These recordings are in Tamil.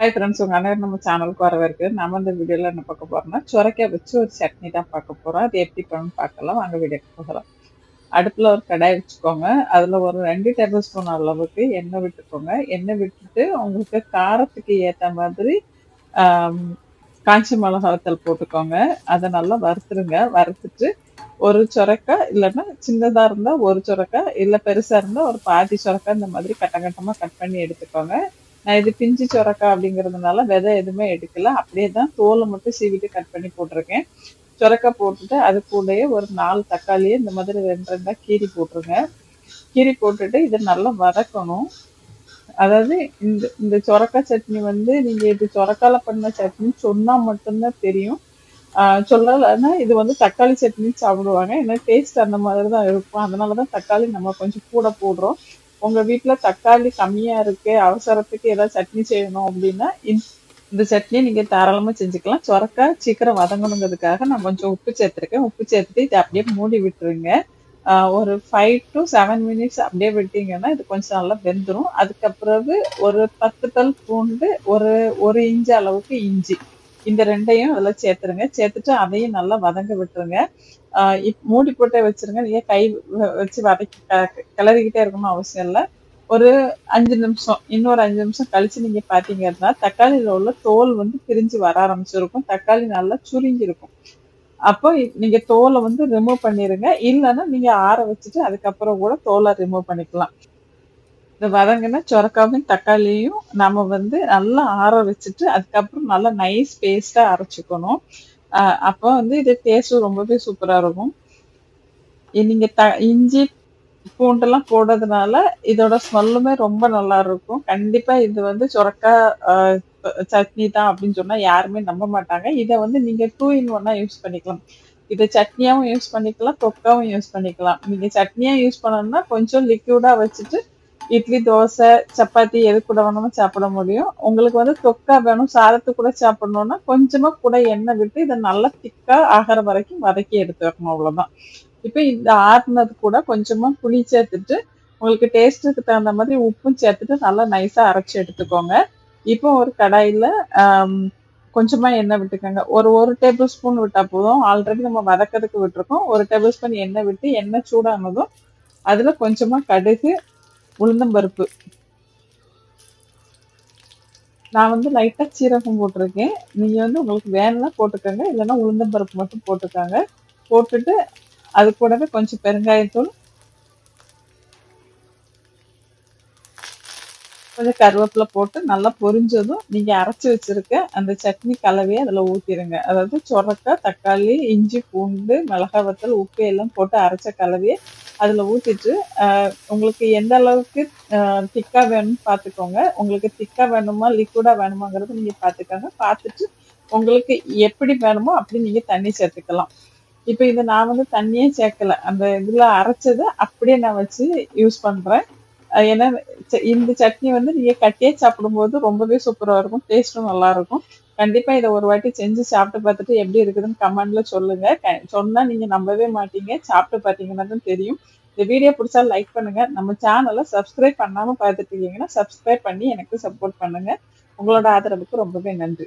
ஹாய் ஃப்ரெண்ட்ஸ் உங்கள் அண்ணன் நம்ம சேனலுக்கு வரவேற்கு நம்ம இந்த வீடியோவில் என்ன பார்க்க போகிறோம்னா சுரக்காய் வச்சு ஒரு சட்னி தான் பார்க்க போகிறோம் அது எப்படி பண்ணணும்னு பார்க்கலாம். வாங்க வீடியோக்கு போகலாம். அடுப்பில் ஒரு கடாய் வச்சுக்கோங்க. அதில் ஒரு ரெண்டு டேபிள் ஸ்பூன் அளவுக்கு எண்ணெய் விட்டுக்கோங்க. எண்ணெய் விட்டுட்டு உங்களுக்கு காரத்துக்கு ஏற்ற மாதிரி காஞ்சி மிளகாத்தல் போட்டுக்கோங்க. அதை நல்லா வறுத்துருங்க. வறுத்துட்டு ஒரு சுரக்காய் இல்லைன்னா சின்னதாக இருந்தால் ஒரு சுரக்காய் இல்லை பெருசாக இருந்தால் ஒரு பாதி சுரக்காய் இந்த மாதிரி கட்டங்கட்டமாக கட் பண்ணி எடுத்துக்கோங்க. இது பிஞ்சு சொரக்காய் அப்படிங்கிறதுனால விதை எதுவுமே எடுக்கல. அப்படியே தான் தோலை மட்டும் சீவிட்டு கட் பண்ணி போட்டிருக்கேன். சொரக்காய் போட்டுட்டு அது கூடயே ஒரு நாலு தக்காளியை இந்த மாதிரி ரெண்டு ரெண்டாக கீரி போட்டுருங்க. கீரி போட்டுட்டு இதை நல்லா வதக்கணும். அதாவது இந்த இந்த சுரக்கா சட்னி வந்து நீங்கள் இது சொரக்கால பண்ண சட்னி சொன்னால் மட்டும்தான் தெரியும். சொல்லலைன்னா இது வந்து தக்காளி சட்னி சாப்பிடுவாங்க. ஏன்னா டேஸ்ட் அந்த மாதிரி தான் இருக்கும். அதனால தான் தக்காளி நம்ம கொஞ்சம் கூட போடுறோம். உங்க வீட்டுல தக்காளி கம்மியா இருக்கு அவசரத்துக்கு ஏதாவது சட்னி செய்யணும் அப்படின்னா இந்த சட்னியை நீங்க தாராளமா செஞ்சுக்கலாம். சொரக்காய் சீக்கிரம் வதங்கணுங்கிறதுக்காக நான் கொஞ்சம் உப்பு சேர்த்துருக்கேன். உப்பு சேர்த்துட்டு இதை அப்படியே மூடி விட்டுருங்க. ஒரு ஃபைவ் டு செவன் மினிட்ஸ் அப்படியே விட்டீங்கன்னா இது கொஞ்சம் நல்லா வெந்துடும் அதுக்கப்புறம் ஒரு பத்து பல் பூண்டு ஒரு ஒரு இன்ச்சு அளவுக்கு இஞ்சி. இந்த ரெண்டையும் அதில் சேர்த்துருங்க. சேர்த்துட்டு அதையும் நல்லா வதங்க விட்டுருங்க. இப் மூடி போட்டே வச்சிருங்க. நீங்கள் கை வச்சு வதக்கி கிளறிக்கிட்டே இருக்கணும் அவசியம் இல்லை. ஒரு அஞ்சு நிமிஷம் இன்னொரு அஞ்சு நிமிஷம் கழிச்சு நீங்கள் பார்த்தீங்கன்னா தக்காளியில் உள்ள தோல் வந்து பிரிஞ்சு வர ஆரம்பிச்சிருக்கும். தக்காளி நல்லா சுருங்கி இருக்கும் அப்போ நீங்கள் தோலை வந்து ரிமூவ் பண்ணிடுங்க இல்லைன்னா நீங்கள் ஆற வச்சுட்டு அதுக்கப்புறம் கூட தோலை ரிமூவ் பண்ணிக்கலாம். இந்த வதங்கினா சுரக்காவையும் தக்காளியும் நம்ம வந்து நல்லா ஆற வச்சுட்டு அதுக்கப்புறம் நல்லா நைஸ் பேஸ்டா அரைச்சிக்கணும். அப்போ வந்து இது டேஸ்ட்டும் ரொம்பவே சூப்பரா இருக்கும். நீங்க த இஞ்சி பூண்டெல்லாம் போடுறதுனால இதோட ஸ்மெல்லுமே ரொம்ப நல்லா இருக்கும். கண்டிப்பா இது வந்து சுரக்கா சட்னி தான் அப்படின்னு சொன்னா யாருமே நம்ப மாட்டாங்க. இதை வந்து நீங்க டூ இன் ஒன்னா யூஸ் பண்ணிக்கலாம். இதை சட்னியாவும் யூஸ் பண்ணிக்கலாம் தொக்காவும் யூஸ் பண்ணிக்கலாம். நீங்க சட்னியா யூஸ் பண்ணணும்னா கொஞ்சம் லிக்யூடா வச்சுட்டு இட்லி தோசை சப்பாத்தி எது கூட வேணாலும் சாப்பிட முடியும். உங்களுக்கு வந்து தொக்கா வேணும் சாதத்து கூட சாப்பிடணும்னா கொஞ்சமா கூட எண்ணெய் விட்டு இதை நல்லா திக்கா ஆகிற வரைக்கும் வதக்கி எடுத்து வைக்கணும் அவ்வளவுதான். இப்போ இந்த ஆறுனது கூட கொஞ்சமா புளி சேர்த்துட்டு உங்களுக்கு டேஸ்ட்டுக்கு தகுந்த மாதிரி உப்பும் சேர்த்துட்டு நல்லா நைஸா அரைச்சி எடுத்துக்கோங்க. இப்போ ஒரு கடாயில கொஞ்சமா எண்ணெய் விட்டுக்கோங்க. ஒரு ஒரு டேபிள் ஸ்பூன் விட்டா போதும். ஆல்ரெடி நம்ம வதக்கிறதுக்கு விட்டுருக்கோம். ஒரு டேபிள் ஸ்பூன் எண்ணெய் விட்டு எண்ணெய் சூடானதும் அதுல கொஞ்சமா கடுகு உளுந்தம்பருப்பு நான் வந்து லைட்டா சீரகம் போட்டிருக்கேன். நீங்க வந்து உங்களுக்கு வேணும்னா போட்டுக்கோங்க. இல்லைன்னா உளுந்தம்பருப்பு மட்டும் போட்டுக்காங்க. போட்டுட்டு அது கூடவே கொஞ்சம் பெருங்காயத்தூள் கொஞ்சம் கருவேப்பிலை போட்டு நல்லா பொரிஞ்சதும் நீங்க அரைச்சி வச்சிருக்க அந்த சட்னி கலவையை அதுல ஊற்றிடுங்க அதாவது சொரக்காய் தக்காளி இஞ்சி பூண்டு மிளகாய் வத்தல் உப்பு எல்லாம் போட்டு அரைச்ச கலவையை அதில் ஊற்றிட்டு உங்களுக்கு எந்த அளவுக்கு திக்காக வேணும்னு பார்த்துக்கோங்க உங்களுக்கு திக்காக வேணுமா லிக்விடாக வேணுமாங்கிறத நீங்கள் பார்த்துக்கோங்க பார்த்துட்டு உங்களுக்கு எப்படி வேணுமோ அப்படி நீங்கள் தண்ணி சேர்த்துக்கலாம். இப்போ இதை நான் வந்து தண்ணியே சேர்க்கல. அந்த இதில் அரைச்சதை அப்படியே நான் வச்சு யூஸ் பண்ணுறேன் ஏன்னா இந்த சட்னி வந்து நீங்கள் கட்டியே சாப்பிடும்போது ரொம்பவே சூப்பராக இருக்கும் டேஸ்ட்டும் நல்லாயிருக்கும் கண்டிப்பா இதை ஒரு வாட்டி செஞ்சு சாப்பிட்டு பார்த்துட்டு எப்படி இருக்குதுன்னு கமெண்ட்ல சொல்லுங்க. சொன்னா நீங்க நம்பவே மாட்டீங்க. சாப்பிட்டு பார்த்தீங்கன்னா தான் தெரியும். இந்த வீடியோ பிடிச்சா லைக் பண்ணுங்க. நம்ம சேனலை சப்ஸ்கிரைப் பண்ணாம பார்த்துட்டு இருக்கீங்கன்னா சப்ஸ்கிரைப் பண்ணி எனக்கு சப்போர்ட் பண்ணுங்க. உங்களோட ஆதரவுக்கு ரொம்பவே நன்றி.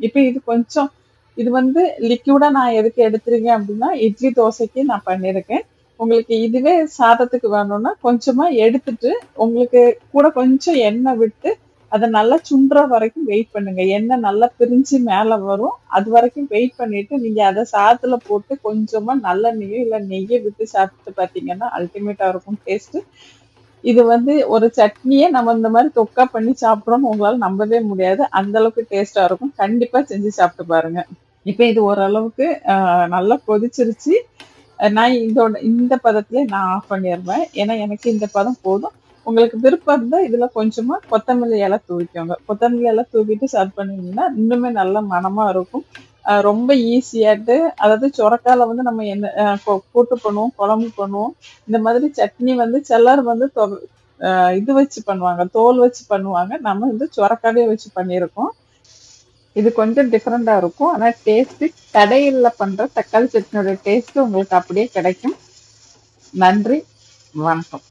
இப்போ இது கொஞ்சம் இது வந்து லிக்யூடா நான் எதுக்கு எடுத்துருக்கேன் அப்படின்னா இட்லி தோசைக்கு நான் பண்ணியிருக்கேன் உங்களுக்கு இதுவே சாதத்துக்கு வேணும்னா கொஞ்சமா எடுத்துட்டு உங்களுக்கு கூட கொஞ்சம் எண்ணெய் விட்டு அதை நல்லா சுண்டுற வரைக்கும் வெயிட் பண்ணுங்க. எண்ணெய் நல்லா பிரிஞ்சு மேல வரும். அது வரைக்கும் வெயிட் பண்ணிட்டு நீங்க அதை சாத்துல போட்டு கொஞ்சமா நல்லெண்ணெயோ நெய்யோ இல்ல நெய்யை விட்டு சாப்பிட்டு பாத்தீங்கன்னா அல்டிமேட்டா இருக்கும் டேஸ்ட் இது வந்து ஒரு சட்னியை நம்ம இந்த மாதிரி தொக்கா பண்ணி சாப்பிட்றோம்னு உங்களால நம்பவே முடியாது. அந்த அளவுக்கு டேஸ்டா இருக்கும். கண்டிப்பா செஞ்சு சாப்பிட்டு பாருங்க. இப்ப இது ஓரளவுக்கு நல்லா கொதிச்சிருச்சு. நான் இதோட இந்த பதத்திலே நான் ஆஃப் பண்ணிடுவேன் ஏன்னா எனக்கு இந்த பதம் போதும். உங்களுக்கு விருப்பம் இருந்தால் இதில் கொஞ்சமாக கொத்தமல்லி இலை தூவிக்கோங்க. கொத்தமல்லி இலை தூவிட்டு சர்வ் பண்ணிங்கன்னா இன்னுமே நல்ல மனமாக இருக்கும். ரொம்ப ஈஸியாட்டு அதாவது சொரக்கால வந்து நம்ம என்ன கூட்டு பண்ணுவோம் குழம்பு பண்ணுவோம். இந்த மாதிரி சட்னி வந்து சிலர் வந்து இது வச்சு பண்ணுவாங்க தோல் வச்சு பண்ணுவாங்க. நம்ம வந்து சொரக்காவே வச்சு பண்ணியிருக்கோம். இது கொஞ்சம் டிஃப்ரெண்டாக இருக்கும். ஆனால் டேஸ்ட்டு கடையில் பண்ணுற தக்காளி சட்னியோட டேஸ்ட்டு உங்களுக்கு அப்படியே கிடைக்கும். நன்றி வணக்கம்.